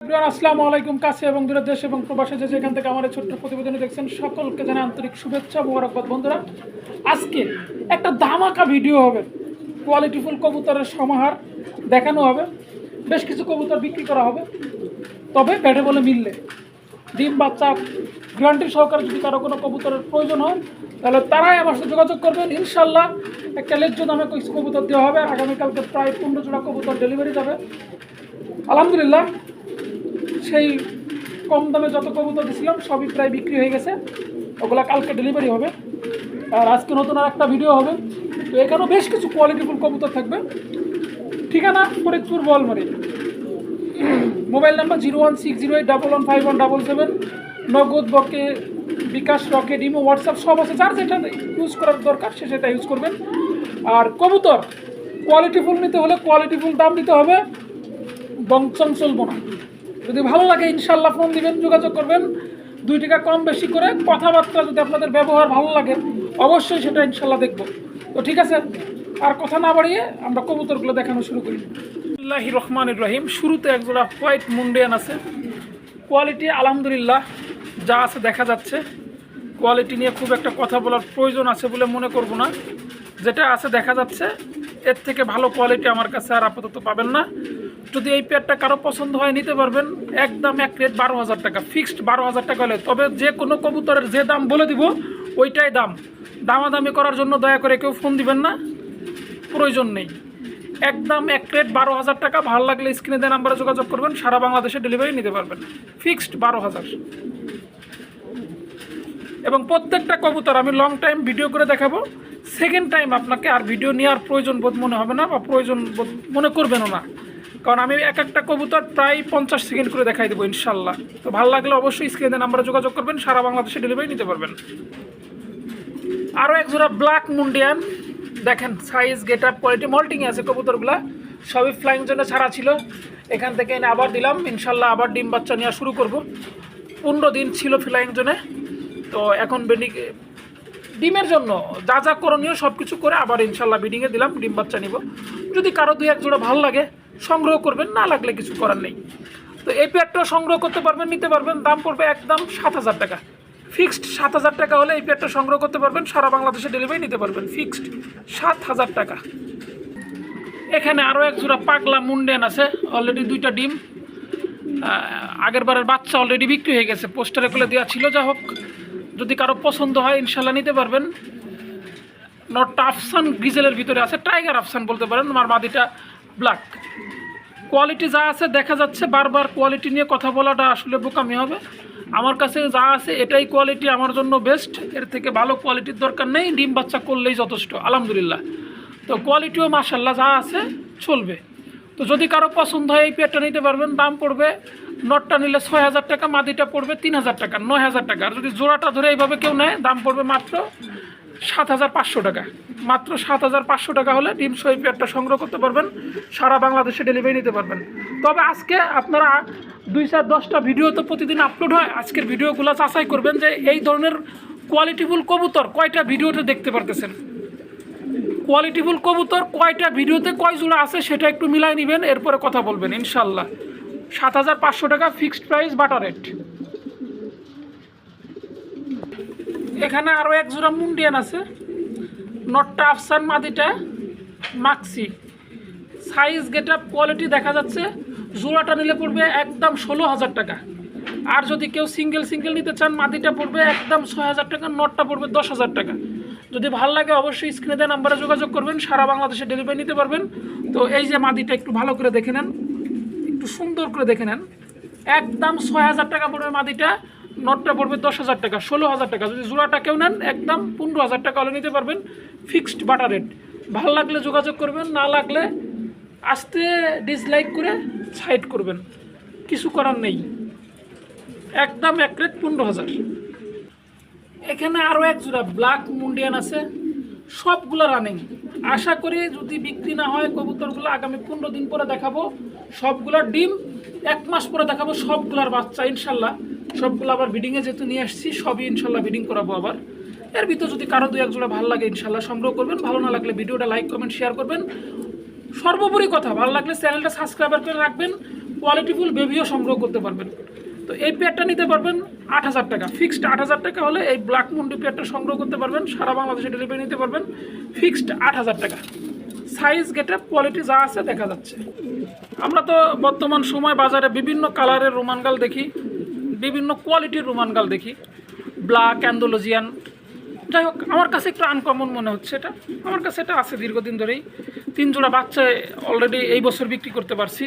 আসসালামু আলাইকুম। কাছে এবং দূরের দেশ এবং প্রবাসে যে যেখান থেকে আমার ছোট্ট প্রতিবেদনে দেখছেন, সকলকে জানাই আন্তরিক শুভেচ্ছা, মোবারকবাদ। বন্ধুরা, আজকে একটা দামাকা ভিডিও হবে। কোয়ালিটিফুল কবুতরের সমাহার দেখানো হবে। বেশ কিছু কবুতর বিক্রি করা হবে। তবে ব্যাটে বলে মিললে। ডিম, বাচ্চা গ্যারান্টি সহকারে যদি কারও কোনো কবুতরের প্রয়োজন হয়, তাহলে তারাই আমার সাথে যোগাযোগ করবেন। ইনশাল্লাহ একটা লেজ্জ দামে কিছু কবুতর দেওয়া হবে। আগামীকালকে প্রায় পনেরো জোড়া কবুতর ডেলিভারি যাবে। আলহামদুলিল্লাহ সেই কম দামে যত কবুতর দিয়েছিলাম সবই প্রায় বিক্রি হয়ে গেছে। ওগুলো কালকে ডেলিভারি হবে। আর আজকে নতুন আর একটা ভিডিও হবে। তো এখানেও বেশ কিছু কোয়ালিটিফুল কবুতর থাকবে। ঠিকানা? Faridpur, Balmari. Mobile number zero one six zero eight double one five one double seven Nagad বকে বিকাশ রকেট, ইমো, হোয়াটসঅ্যাপ সব আছে। যার যেটা ইউজ করার দরকার, সে সেটা ইউজ করবেন। আর কবুতর কোয়ালিটিফুল নিতে হলে কোয়ালিটিফুল দাম দিতে হবে। বংচং চলবো না। যদি ভালো লাগে ইনশাল্লাহ ফোন দিবেন, যোগাযোগ করবেন। দুই টাকা কম বেশি করে কথাবার্তা যদি আপনাদের ব্যবহার ভালো লাগে, অবশ্যই সেটা ইনশাল্লাহ দেখব। তো ঠিক আছে, আর কথা না বাড়িয়ে আমরা কবুতরগুলো দেখানো শুরু করি। আল্লাহি রহমান রহিম। শুরুতে একজোড়া হোয়াইট মুন্ডিয়ান আছে। কোয়ালিটি আলহামদুলিল্লাহ যা আছে দেখা যাচ্ছে। কোয়ালিটি নিয়ে খুব একটা কথা বলার প্রয়োজন আছে বলে মনে করব না। যেটা আছে দেখা যাচ্ছে, এর থেকে ভালো কোয়ালিটি আমার কাছে আর আপাতত পাবেন না। যদি এই পেয়ারটা কারও পছন্দ হয়, নিতে পারবেন। একদম এক রেট বারো হাজার টাকা ফিক্সড বারো হাজার টাকা হলে। তবে যে কোনো কবুতরের যে দাম বলে দিব, ওইটাই দাম। দামাদামি করার জন্য দয়া করে কেউ ফোন দিবেন না। প্রয়োজন নেই। একদম এক রেট বারো হাজার টাকা। ভালো লাগলে স্ক্রিনে দেওয়া নাম্বারে যোগাযোগ করবেন। সারা বাংলাদেশে ডেলিভারি নিতে পারবেন। ফিক্সড বারো হাজার। এবং প্রত্যেকটা কবুতর আমি লং টাইম ভিডিও করে দেখাবো। সেকেন্ড টাইম আপনাকে আর ভিডিও নেওয়ার প্রয়োজন বোধ মনে হবে না বা প্রয়োজন বোধ মনে করবেনও না। কারণ আমি এক একটা কবুতর প্রায় পঞ্চাশ সেকেন্ড করে দেখাই দেবো, ইনশাল্লাহ। তো ভালো লাগলে অবশ্যই স্ক্রিনে নাম্বারে যোগাযোগ করবেন, সারা বাংলাদেশে ডেলিভারি নিতে পারবেন। আরও এক জোড়া ব্ল্যাক মুন্ডিয়ান। দেখেন size get up quality moulting আছে কবুতরগুলা। সবই ফ্লাইং জন্য ছাড়া ছিল। এখান থেকে এনে আবার দিলাম, ইনশাল্লাহ আবার ডিম বাচ্চা নেওয়া শুরু করব। পনেরো দিন ছিল ফ্লাইং জোনে। তো এখন বেডিং ডিমের জন্য যা যা করণীয় সব কিছু করে আবার ইনশাল্লাহ বিডিংয়ে দিলাম, ডিম বাচ্চা নিব। যদি কারও দুই এক জোড়া ভালো লাগে, সংগ্রহ করবেন, না লাগলে কিছু করার নেই। তো এই পেয়ারটাও সংগ্রহ করতে পারবেন, নিতে পারবেন, দাম পড়বে একদম সাত হাজার টাকা। ফিক্সড সাত হাজার টাকা হলে এই পেয়ারটা সংগ্রহ করতে পারবেন, সারা বাংলাদেশে ডেলিভারি নিতে পারবেন, ফিক্সড সাত হাজার টাকা। এখানে আরও এক জোড়া পাগলা মুন্ডেন আছে অলরেডি দুইটা ডিম। আগের বারের বাচ্চা অলরেডি বিক্রি হয়ে গেছে, পোস্টারে খুলে দেওয়া ছিল যা হোক। যদি কারও পছন্দ হয়, ইনশাল্লাহ নিতে পারবেন। নটটা আফসান গ্রিজেলের ভিতরে আছে টাইগার আফসান বলতে পারেন, আমার মাদিটা ব্ল্যাক কোয়ালিটি যা আছে, দেখা যাচ্ছে, বারবার কোয়ালিটি নিয়ে কথা বলাটা আসলে বোকামি হবে। আমার কাছে যা আছে, এটাই কোয়ালিটি আমার জন্য বেস্ট এর থেকে ভালো কোয়ালিটির দরকার নেই, ডিম বাচ্চা করলেই যথেষ্ট, আলহামদুলিল্লাহ। তো কোয়ালিটিও মাসাল্লাহ যা আছে, চলবে। তো যদি কারও পছন্দ হয়, এই পেয়ারটা নিতে পারবেন, দাম পড়বে নটটা নিলে ছয় হাজার টাকা, মাদিটা পড়বে তিন হাজার টাকা, নয় হাজার টাকা। আর যদি জোড়াটা ধরে এইভাবে কেউ নেয়, দাম পড়বে মাত্র সাত হাজার পাঁচশো টাকা। মাত্র সাত হাজার পাঁচশো টাকা হলে ডিম সই পেয়ারটা সংগ্রহ করতে পারবেন, সারা বাংলাদেশে ডেলিভারি নিতে পারবেন। তবে আজকে আপনারা দুই চার দশটা ভিডিও তো প্রতিদিন আপলোড হয়, আজকের ভিডিওগুলো যাচাই করবেন যে এই ধরনের কোয়ালিটিফুল কবুতর কয়টা ভিডিওতে দেখতে পারতেছেন? কোয়ালিটিফুল কবুতর কয়টা ভিডিওতে কয় জোড়া আছে সেটা একটু মিলাই নেবেন, এরপরে কথা বলবেন ইনশাল্লাহ সাত হাজার পাঁচশো টাকা ফিক্সড প্রাইস বাটার রেট। এখানে আরও এক জোড়া মুন্ডিয়ান আছে। নটটা আফসান মাদিটা Maksi. Size get up quality দেখা যাচ্ছে। জোড়াটা নিলে পড়বে একদম ষোলো হাজার টাকা। আর যদি কেউ সিঙ্গেল সিঙ্গেল নিতে চান, মাদিটা পড়বে একদম ছয় হাজার টাকা, নটটা পড়বে দশ হাজার টাকা। যদি ভালো লাগে অবশ্যই স্ক্রিনে দেওয়া নাম্বারে যোগাযোগ করবেন, সারা বাংলাদেশে ডেলিভারি নিতে পারবেন। তো এই যে মাদিটা একটু ভালো করে দেখে নেন। একটু সুন্দর করে দেখে নেন। একদম ছয় হাজার টাকা পড়বে মাদিটা, নটটা পড়বে দশ হাজার টাকা, ষোলো হাজার টাকা। যদি জোড়াটা কেউ নেন, একদম পনেরো হাজার টাকা হলে নিতে পারবেন ফিক্সড বাটার রেট ভালো লাগলে যোগাযোগ করবেন, না লাগলে আস্তে ডিসলাইক করে সাইড করবেন। কিছু করার নেই। একদম এক রেট পনেরো হাজার। এখানে আরও এক জোড়া ব্ল্যাক মুন্ডিয়ান আছে। সবগুলো রানিং আশা করি যদি বিক্রি না হয় কবুতরগুলো আগামী পনেরো দিন পরে দেখাবো। সবগুলোর ডিম, এক মাস পরে দেখাবো সবগুলোর বাচ্চা, ইনশাল্লাহ। সবগুলো আবার বিডিংয়ে যেহেতু নিয়ে আসছি, সবই ইনশাল্লাহ বিডিং করাবো আবার। এর ভিতর যদি কারও দু এক জোড়া ভালো লাগে, ইনশাল্লাহ সংগ্রহ করবেন। ভালো না লাগলে ভিডিওটা লাইক কমেন্ট শেয়ার করবেন। সর্বোপরি কথা, ভালো লাগলে চ্যানেলটা সাবস্ক্রাইবার করে রাখবেন। কোয়ালিটিফুল বেবিও সংগ্রহ করতে পারবেন। তো এই পেয়ারটা নিতে পারবেন আট হাজার টাকা। ফিক্সড আট হাজার টাকা হলে এই ব্ল্যাক মুন্ডি পেয়ারটা সংগ্রহ করতে পারবেন, সারা বাংলাদেশে ডেলিভারি নিতে পারবেন। ফিক্সড আট হাজার টাকা। সাইজ গেটে কোয়ালিটি যা আছে দেখা যাচ্ছে। আমরা তো বর্তমান সময় বাজারে বিভিন্ন কালারের রোমান গাল দেখি, বিভিন্ন কোয়ালিটির রোমান গাল দেখি। ব্ল্যাক অ্যান্ডোলজিয়ান যাই হোক, আমার কাছে একটু আনকমন মনে হচ্ছে এটা। আমার কাছে এটা আছে দীর্ঘদিন ধরেই। তিন জোড়া বাচ্চা অলরেডি এই বছর বিক্রি করতে পারছি।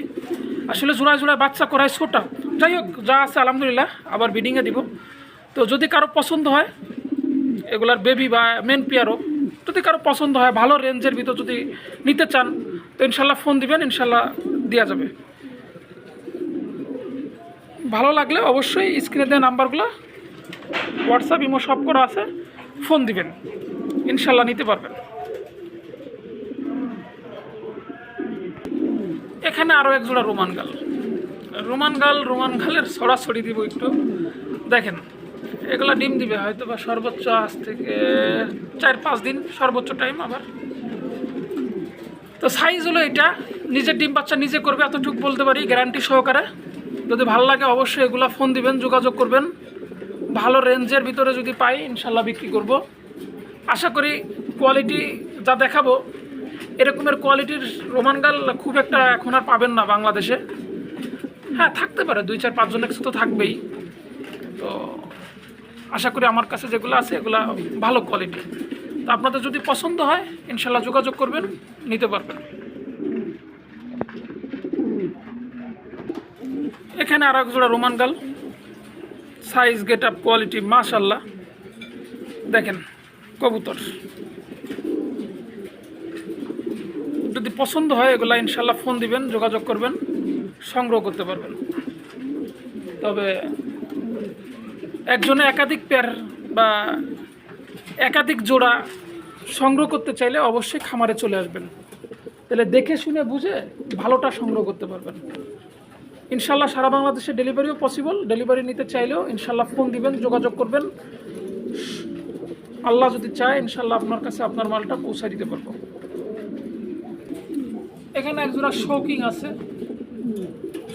আসলে জোড়ায় জোড়ায় বাচ্চা করায় ছোটা যাই হোক, যা আছে আলহামদুলিল্লাহ, আবার বিডিংয়ে দিব। তো যদি কারও পছন্দ হয়, এগুলার বেবি বা মেন পিয়ারও যদি কারও পছন্দ হয়, ভালো রেঞ্জের ভিতর যদি নিতে চান, তো ইনশাল্লাহ ফোন দিবেন, ইনশাল্লাহ দেওয়া যাবে। ভালো লাগলে অবশ্যই স্ক্রিনে দেওয়া নাম্বারগুলো হোয়াটসঅ্যাপ ইমো সব করা আছে ফোন দিবেন। ইনশাল্লাহ নিতে পারবেন। এখানে আরও এক জোড়া রোমান গাল। রোমান গাল, রোমান গালের ছড়াছড়ি দিব একটু। দেখেন, এগুলা ডিম দিবে হয়তো বা সর্বোচ্চ আজ থেকে চার পাঁচ দিন, সর্বোচ্চ টাইম আবার। তো সাইজ হলো এটা, নিজের ডিম বাচ্চা নিজে করবে, এতটুকু বলতে পারি গ্যারান্টি সহকারে। যদি ভালো লাগে অবশ্যই এগুলা ফোন দিবেন, যোগাযোগ করবেন। ভালো রেঞ্জের ভিতরে যদি পাই, ইনশাল্লাহ বিক্রি করব। আশা করি কোয়ালিটি যা দেখাবো এরকমের কোয়ালিটির রোমান গাল খুব একটা এখন আর পাবেন না বাংলাদেশে। হ্যাঁ থাকতে পারে, দুই চার, পাঁচজন একশো তো থাকবেই। তো আশা করি আমার কাছে যেগুলো আছে, এগুলো ভালো কোয়ালিটি তো আপনাদের যদি পছন্দ হয়, ইনশাল্লাহ যোগাযোগ করবেন, নিতে পারবেন। এখানে আর এক জোড়া রোমান গাল। সাইজ গেট আপ কোয়ালিটি মাশাল্লাহ। দেখেন, কবুতর। যদি পছন্দ হয় এগুলা ইনশাল্লাহ ফোন দিবেন, যোগাযোগ করবেন, সংগ্রহ করতে পারবেন। তবে একজনে একাধিক পেয়ার বা একাধিক জোড়া সংগ্রহ করতে চাইলে অবশ্যই খামারে চলে আসবেন। তাহলে দেখে শুনে বুঝে ভালোটা সংগ্রহ করতে পারবেন। ইনশাল্লাহ সারা বাংলাদেশে ডেলিভারিও পসিবল ডেলিভারি নিতে চাইলেও ইনশাল্লাহ ফোন দিবেন, যোগাযোগ করবেন। আল্লাহ যদি চায় ইনশাল্লাহ আপনার কাছে আপনার মালটা পৌঁছে দিতে পারব। এখানে একজোড়া শৌকিং আছে।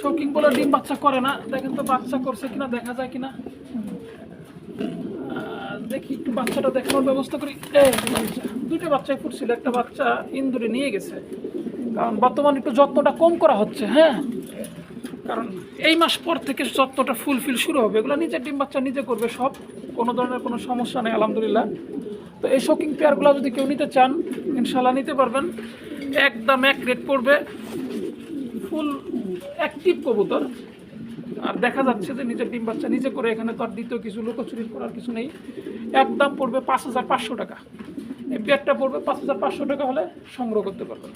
শৌকিং বলে ডিম বাচ্চা করে না। দেখেন তো বাচ্চা করছে কিনা, দেখা যায় কিনা। দেখি একটু বাচ্চাটা দেখানোর ব্যবস্থা করি। দুটো বাচ্চাই ফুটছিল, একটা বাচ্চা ইন্দুরে নিয়ে গেছে। কারণ বর্তমানে একটু যত্নটা কম করা হচ্ছে হ্যাঁ? কারণ এই মাস পর থেকে যত্নটা ফুলফিল শুরু হবে। এগুলো নিজের ডিম বাচ্চা নিজে করবে সব, কোনো ধরনের কোনো সমস্যা নেই, আলহামদুলিল্লাহ। তো এই শৌকিং পেয়ারগুলো যদি কেউ নিতে চান ইনশাল্লাহ নিতে পারবেন। একদম এক রেট পড়বে। ফুল অ্যাক্টিভ কবুতর। আর দেখা যাচ্ছে যে নিজের ডিম বাচ্চা নিজে করে এখানে তো আর দ্বিতীয় কিছু লুকোচুরি করার কিছু নেই। একদম পড়বে পাঁচ হাজার পাঁচশো টাকা। এই পড়বে পাঁচ হাজার পাঁচশো টাকা হলে সংগ্রহ করতে পারবেন।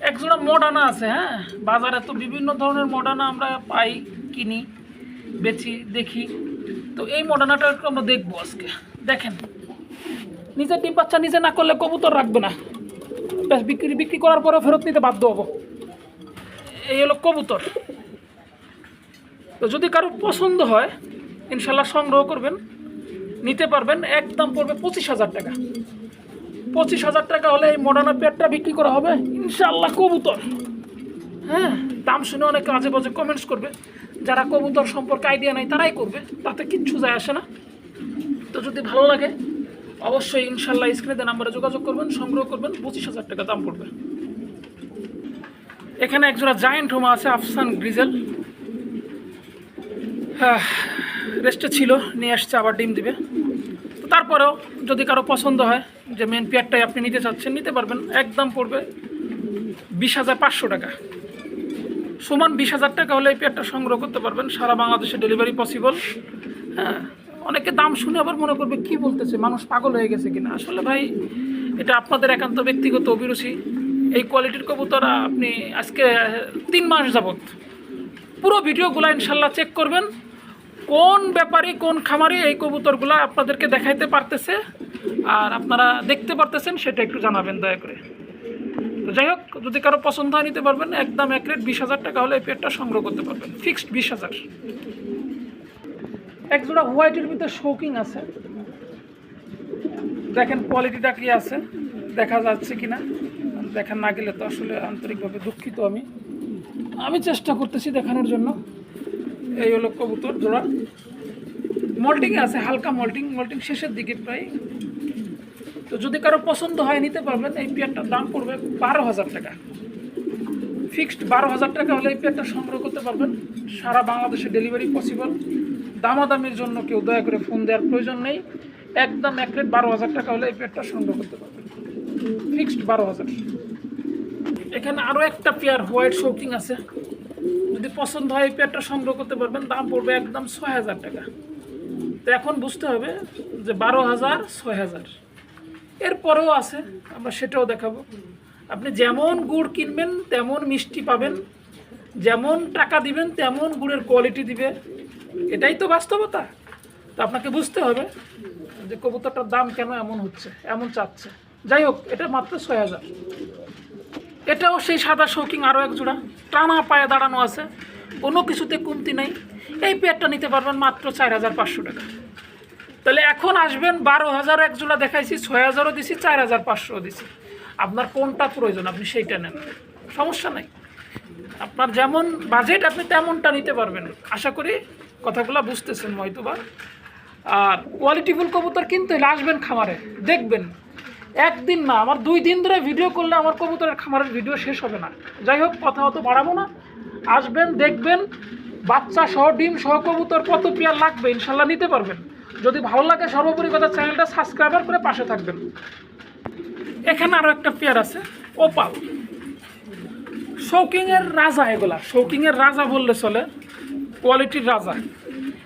একজোড়া মডানা আছে হ্যাঁ? বাজারে তো বিভিন্ন ধরনের মডানা আমরা পাই, কিনি, বেচি, দেখি। তো এই মডানাটা একটু আমরা দেখব আজকে। দেখেন। নিজের ডিম বাচ্চা নিজে না করলে কবুতর রাখবে না। ব্যাস বিক্রি বিক্রি করার পরে ফেরত নিতে বাধ্য হব। এই হলো কবুতর। তো যদি কারও পছন্দ হয়, ইনশাল্লাহ সংগ্রহ করবেন। নিতে পারবেন একদম পড়বে পঁচিশ হাজার টাকা। পঁচিশ হাজার টাকা হলে এই মডার্না পেয়ারটা বিক্রি করা হবে, ইনশাল্লাহ কবুতর। হ্যাঁ দাম শুনে অনেকে আজে বাজে কমেন্টস করবে। যারা কবুতর সম্পর্কে আইডিয়া নাই, তারাই করবে। তাতে কিচ্ছু যায় আসে না। তো যদি ভালো লাগে অবশ্যই ইনশাল্লাহ স্ক্রিনে নাম্বারে যোগাযোগ করবেন, সংগ্রহ করবেন, পঁচিশ হাজার টাকা দাম পড়বে। এখানে একজোড়া জায়েন্ট হোমা আছে আফসান গ্রিজেল হ্যাঁ রেস্টে ছিল, নিয়ে আসছে, আবার ডিম দিবে। তারপরেও যদি কারও পছন্দ হয়, যে মেন পেয়ারটাই আপনি নিতে চাচ্ছেন, নিতে পারবেন, একদম পড়বে বিশ হাজার পাঁচশো টাকা। সমান বিশ হাজার টাকা হলে এই পেয়ারটা সংগ্রহ করতে পারবেন, সারা বাংলাদেশে ডেলিভারি পসিবল হ্যাঁ অনেকে দাম শুনে আবার মনে করবে, কি বলতেছে? মানুষ পাগল হয়ে গেছে কিনা? আসলে ভাই, এটা আপনাদের একান্ত ব্যক্তিগত অভিরুচি। এই কোয়ালিটির কবুতর আপনি আজকে, তিন মাস যাবত পুরো ভিডিওগুলো ইনশাল্লাহ চেক করবেন। কোন ব্যাপারে, কোন খামারে এই কবুতরগুলো আপনাদেরকে দেখাইতে পারতেছে আর আপনারা দেখতে পারতেছেন, সেটা একটু জানাবেন দয়া করে। তো যাই হোক, যদি কারও পছন্দ হয় নিতে পারবেন, একদম এক রেট বিশ হাজার টাকা হলে এই পেটটা সংগ্রহ করতে পারবেন। ফিক্সড বিশ হাজার। এক জোড়া হোয়াইটের ভিতরে শৌকিং আছে। দেখেন কোয়ালিটিটা কি আছে, দেখা যাচ্ছে কিনা। দেখা না গেলে তো আসলে আন্তরিকভাবে দুঃখিত আমি। আমি চেষ্টা করতেছি দেখানোর জন্য। এই হলো কবুতর জোড়া। মল্টিংয়ে আছে, হালকা মল্টিং মল্টিং শেষের দিকে প্রায়। তো যদি কারও পছন্দ হয়, নিতে পারবেন। এই পেয়ারটার দাম পড়বে বারো হাজার টাকা। ফিক্সড বারো হাজার টাকা হলে এই পেয়ারটা সংগ্রহ করতে পারবেন। সারা বাংলাদেশে ডেলিভারি পসিবল দামাদামির জন্য কেউ দয়া করে ফোন দেওয়ার প্রয়োজন নেই। একদম এক রেট বারো হাজার টাকা হলে এই পেয়ারটা সংগ্রহ করতে পারবেন। ফিক্সড বারো হাজার। এখানে আরও একটা পেয়ার হোয়াইট শৌকিং আছে। যদি পছন্দ হয় এই পেয়ারটা সংগ্রহ করতে পারবেন, দাম পড়বে একদম ছয় হাজার টাকা। তো এখন বুঝতে হবে যে বারো হাজার, ছয় হাজার। এরপরেও আছে, আমরা সেটাও দেখাবো। আপনি যেমন গুড় কিনবেন, তেমন মিষ্টি পাবেন। যেমন টাকা দিবেন, তেমন গুড়ের কোয়ালিটি দিবে। এটাই তো বাস্তবতা। তো আপনাকে বুঝতে হবে যে কবুতরটার দাম কেন এমন হচ্ছে, এমন চাচ্ছে। যাই হোক, এটা মাত্র ছয় হাজার। এটাও সেই সাদা শৌকিং আরও এক জোড়া। টানা পায়ে দাঁড়ানো আছে, কোনো কিছুতে কমতি নাই। এই পেয়ারটা নিতে পারবেন মাত্র চার হাজার পাঁচশো টাকা। তাহলে এখন আসবেন, বারো হাজার এক জোড়া দেখাইছি, ছয় হাজারও দিছি, চার হাজার পাঁচশোও দিছি। আপনার কোনটা প্রয়োজন, আপনি সেইটা নেন। সমস্যা নাই। আপনার যেমন বাজেট আপনি তেমনটা নিতে পারবেন। আশা করি কথাগুলো বুঝতেছেন হয়তোবা আর কোয়ালিটিফুল কবুতর কিনতে আসবেন খামারে, দেখবেন। একদিন না, আমার দুই দিন ধরে ভিডিও করলে আমার কবুতরের খামারের ভিডিও শেষ হবে না। যাই হোক, কথা অত বাড়াবো না। আসবেন, দেখবেন, বাচ্চা সহ, ডিম সহ কবুতর কত পেয়ার লাগবে, ইনশাল্লাহ নিতে পারবেন। যদি ভালো লাগে, সর্বোপরি কথা চ্যানেলটা সাবস্ক্রাইবার করে পাশে থাকবেন। এখানে আরও একটা পেয়ার আছে, ওপাল। শৌকিংয়ের রাজা এগুলা। শৌকিংয়ের রাজা বললে চলে। কোয়ালিটির রাজা।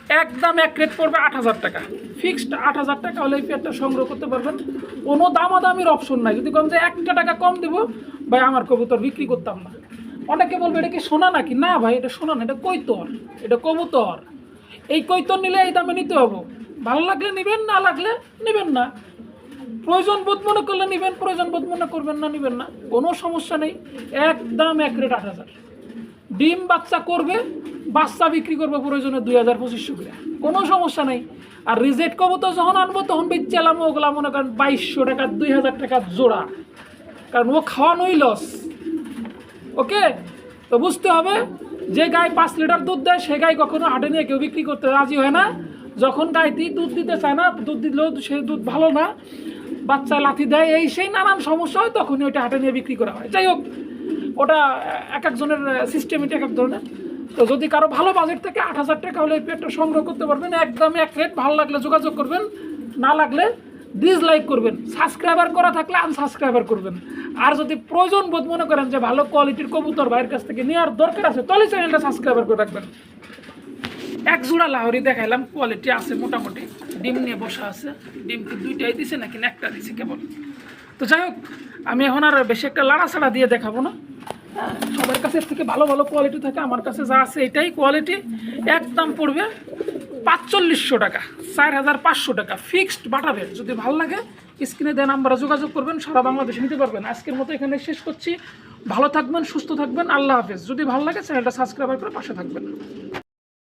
একদম এক রেট পড়বে আট হাজার টাকা। ফিক্সড আট হাজার টাকা হলে পেয়ারটা সংগ্রহ করতে পারবেন। কোনো দামাদামির অপশন নাই। যদি কম যে একটা টাকা কম দেবো, ভাই, আমার কবুতর বিক্রি করতাম না। অনেকে বলবে, এটা কি সোনা নাকি? না, ভাই, এটা সোনা না, এটা কৈতর। এটা কবুতর। এই কৈতর নিলে এই দামে নিতে হবে। ভালো লাগলে নেবেন, না লাগলে নেবেন না। প্রয়োজন বোধ মনে করলে নেবেন, প্রয়োজন বোধ মনে করবেন না, নেবেন না। কোনো সমস্যা নেই। একদম এক রেট আট হাজার। ডিম বাচ্চা করবে বাচ্চা বিক্রি করব প্রয়োজনে দুই হাজার পঁচিশশো করে। কোনো সমস্যা নেই। আর রিজেক্ট করব তো যখন আনব তখন বেচালাম ওগুলা, মনে করেন বাইশশো টাকা, দুই হাজার টাকা জোড়া। কারণ ও খাওয়ানোই লস ওকে? তো বুঝতে হবে, যে গায়ে পাঁচ লিটার দুধ দেয়, সে গায়ে কখনো হাটে নিয়ে কেউ বিক্রি করতে রাজি হয় না। যখন গাইতি দুধ দিতে চায় না, দুধ দিলেও সে দুধ ভালো না। বাচ্চা লাথি দেয়, এই সেই নানান সমস্যা হয়, তখনই ওইটা হাটে নিয়ে বিক্রি করা হয়। যাই হোক, ওটা এক একজনের সিস্টেম এটা এক এক ধরনের। তো যদি কারও ভালো বাজেট থেকে আট হাজার টাকা হলে এই পেটটা সংগ্রহ করতে পারবেন একদম এক রেট ভালো লাগলে যোগাযোগ করবেন, না লাগলে ডিসলাইক করবেন। সাবস্ক্রাইবার করা থাকলে আনসাবস্ক্রাইবার করবেন। আর যদি প্রয়োজন বোধ মনে করেন যে ভালো কোয়ালিটির কবুতর ভাইয়ের কাছ থেকে নেওয়ার দরকার আছে, তাহলে চ্যানেলটা সাবস্ক্রাইবার করে রাখবেন। এক জোড়া লাহরি দেখাইলাম কোয়ালিটি আছে মোটামুটি। ডিম নিয়ে বসা আছে। ডিম কি দুইটাই দিছে নাকি একটা দিছে, কেবল। তো যাই হোক, আমি এখন আর বেশি একটা লাড়াছাড়া দিয়ে দেখাবো না। সবার কাছে থেকে ভালো ভালো কোয়ালিটি থাকে, আমার কাছে যা আছে এটাই কোয়ালিটি একদম পড়বে পাঁচচল্লিশশো টাকা চার হাজার পাঁচশো টাকা। ফিক্সড বাটাবেন যদি ভালো লাগে, স্ক্রিনে দেন নাম্বারে যোগাযোগ করবেন, সারা বাংলাদেশে নিতে পারবেন। আজকের মতো এখানে শেষ করছি। ভালো থাকবেন, সুস্থ থাকবেন, আল্লাহ হাফেজ। যদি ভালো লাগে চ্যানেলটা সাবস্ক্রাইব করে পাশে থাকবেন।